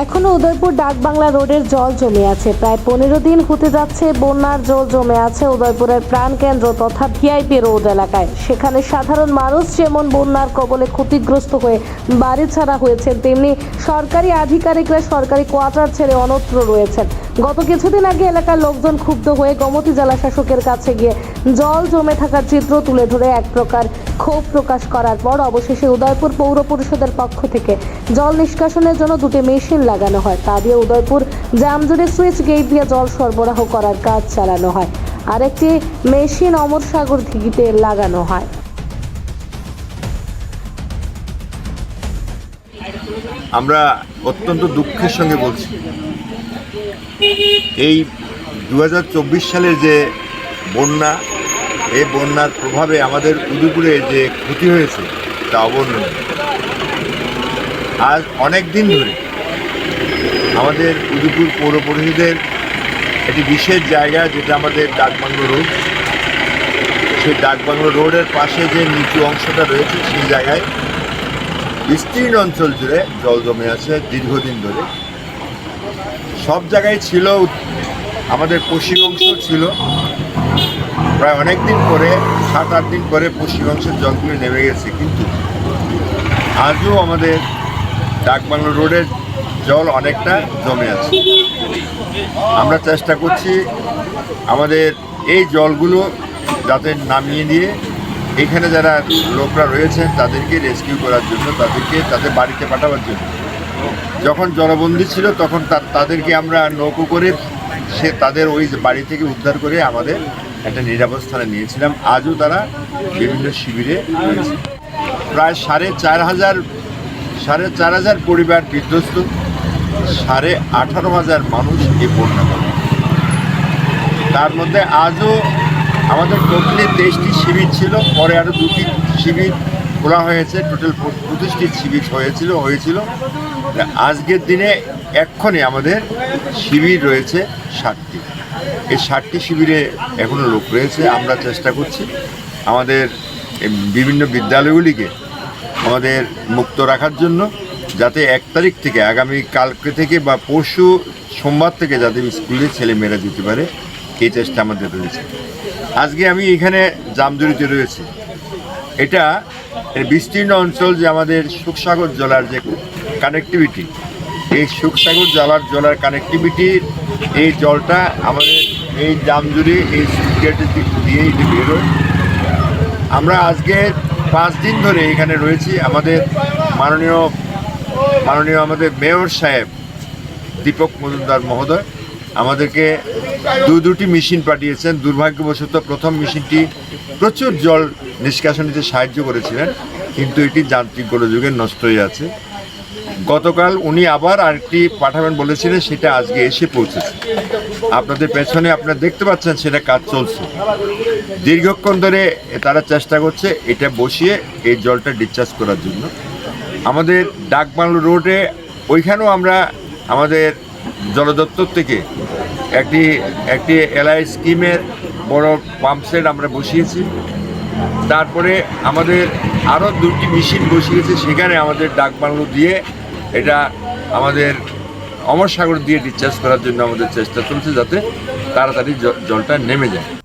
এখনও উদয়পুর ডাকবাংলা রোডের জল জমে আছে। প্রায় পনেরো দিন হতে যাচ্ছে বন্যার জল জমে আছে উদয়পুরের প্রাণকেন্দ্র তথা ভিআইপি রোড এলাকায়। সেখানে সাধারণ মানুষ যেমন বন্যার কবলে ক্ষতিগ্রস্ত হয়ে বাড়ি ছাড়া হয়েছেন, তেমনি সরকারি আধিকারিকরা সরকারি কোয়ার্টার ছেড়ে অনত্র রয়েছেন। গত কিছুদিন আগে এলাকার লোকজন ক্ষুব্ধ হয়ে গোমতী জেলা শাসকের কাছে গিয়ে জল জমে থাকার চিত্র তুলে ধরে এক প্রকার ক্ষোভ প্রকাশ করার পর অবশেষে উদয়পুর পৌর পরিষদের পক্ষ থেকে জল নিষ্কাশনের জন্য দুটি মেশিন লাগানো হয়। তা দিয়ে উদয়পুর জামজুড়ে সুইচ গেট দিয়ে জল সরবরাহ করার কাজ চালানো হয়। আরেকটি মেশিন অমরসাগর দিঘিতে লাগানো হয়। আমরা অত্যন্ত দুঃখের সঙ্গে বলছি। এই দু হাজার চব্বিশ সালের যে বন্যা, এই বন্যার প্রভাবে আমাদের উদয়পুরে যে ক্ষতি হয়েছে, তা অবর্ণনীয়। আজ অনেক দিন ধরে আমাদের উদয়পুর পৌর পরিষদের একটি বিশেষ জায়গা, যেটা আমাদের ডাকবাংলো রোড, সেই ডাকবাংলো রোডের পাশে যে নিচু অংশটা রয়েছে, সেই জায়গায় বিস্তীর্ণ অঞ্চল জুড়ে জল জমে আছে দীর্ঘদিন ধরে। সব জায়গায় ছিল, আমাদের পশ্চিম অংশ ছিল। প্রায় অনেক দিন পরে, সাত, আট দিন পরে পশ্চিম অংশের জলগুলি নেমে গেছে, কিন্তু আজও আমাদের ডাকবাংলো রোডের জল অনেকটা জমে আছে। আমরা চেষ্টা করছি আমাদের এই জলগুলো যাতে নামিয়ে দিয়ে এখানে যারা লোকরা রয়েছেন, তাদেরকে রেস্কিউ করার জন্য, তাদেরকে তাদের বাড়িতে পাঠাবার জন্য। যখন জলবন্দি ছিল, তখন তাদেরকে আমরা নৌকো করে সে তাদের ওই বাড়ি থেকে উদ্ধার করে আমাদের একটা নিরাপদ স্থানে নিয়েছিলাম। আজও তারা বিভিন্ন শিবিরে রয়েছে। প্রায় সাড়ে চার হাজার সাড়ে চার হাজার পরিবার বিধ্বস্ত, সাড়ে আঠারো হাজার মানুষ এ বন্যা করে তার মধ্যে আজও আমাদের টোটালি তেইশটি শিবির ছিল, পরে আরও দুটি শিবির খোলা হয়েছে, টোটাল পঁচিশটি শিবির হয়েছিল হয়েছিল। আজকের দিনে এক্ষণে আমাদের শিবির রয়েছে ষাটটি। এই ষাটটি শিবিরে এখনও লোক রয়েছে, আমরা চেষ্টা করছি আমাদের বিভিন্ন বিদ্যালয়গুলিকে আমাদের মুক্ত রাখার জন্য, যাতে এক তারিখ থেকে, আগামী কালকে থেকে বা পরশু সোমবার থেকে যাতে স্কুলে ছেলেমেয়েরা যেতে পারে, এই চেষ্টা আমাদের রয়েছে। আজকে আমি এখানে জামজুরিতে রয়েছি। এটা বিস্তীর্ণ অঞ্চল যে আমাদের সুখসাগর জলার যে কানেক্টিভিটি এই সুখসাগর জলার জলার কানেক্টিভিটির এই জলটা আমাদের এই জামজুরি এই গেটের দিক দিয়েই বেরোয়। আমরা আজকে পাঁচ দিন ধরে এখানে রয়েছি। আমাদের মাননীয় মাননীয় আমাদের মেয়র সাহেব দীপক মজুমদার মহোদয়। আমাদেরকে দু দুটি মেশিন পাঠিয়েছেন। দুর্ভাগ্যবশত প্রথম মেশিনটি প্রচুর জল নিষ্কাশনীতে সাহায্য করেছিলেন, কিন্তু এটি যান্ত্রিক গোলযোগে নষ্ট হয়ে আছে গতকাল উনি আবার আরেকটি পাঠাবেন বলেছিলেন, সেটা আজকে এসে পৌঁছেছে। আপনাদের পেছনে আপনারা দেখতে পাচ্ছেন সেটা কাজ চলছে। দীর্ঘক্ষণ ধরে তারা চেষ্টা করছে এটা বসিয়ে এই জলটা ডিসচার্জ করার জন্য। আমাদের ডাকবাংলো রোডে ওইখানেও আমরা আমাদের জলদপ্তর থেকে একটি একটি এলআই স্কিমের বড় পাম্প সেট আমরা বসিয়েছি। তারপরে আমাদের আরও দুটি মেশিন বসিয়েছে, সেখানে আমাদের ডাকবাংলো দিয়ে এটা আমাদের অমর সাগর দিয়ে ডিসচার্জ করার জন্য আমাদের চেষ্টা চলছে যাতে তাড়াতাড়ি জলটা নেমে যায়।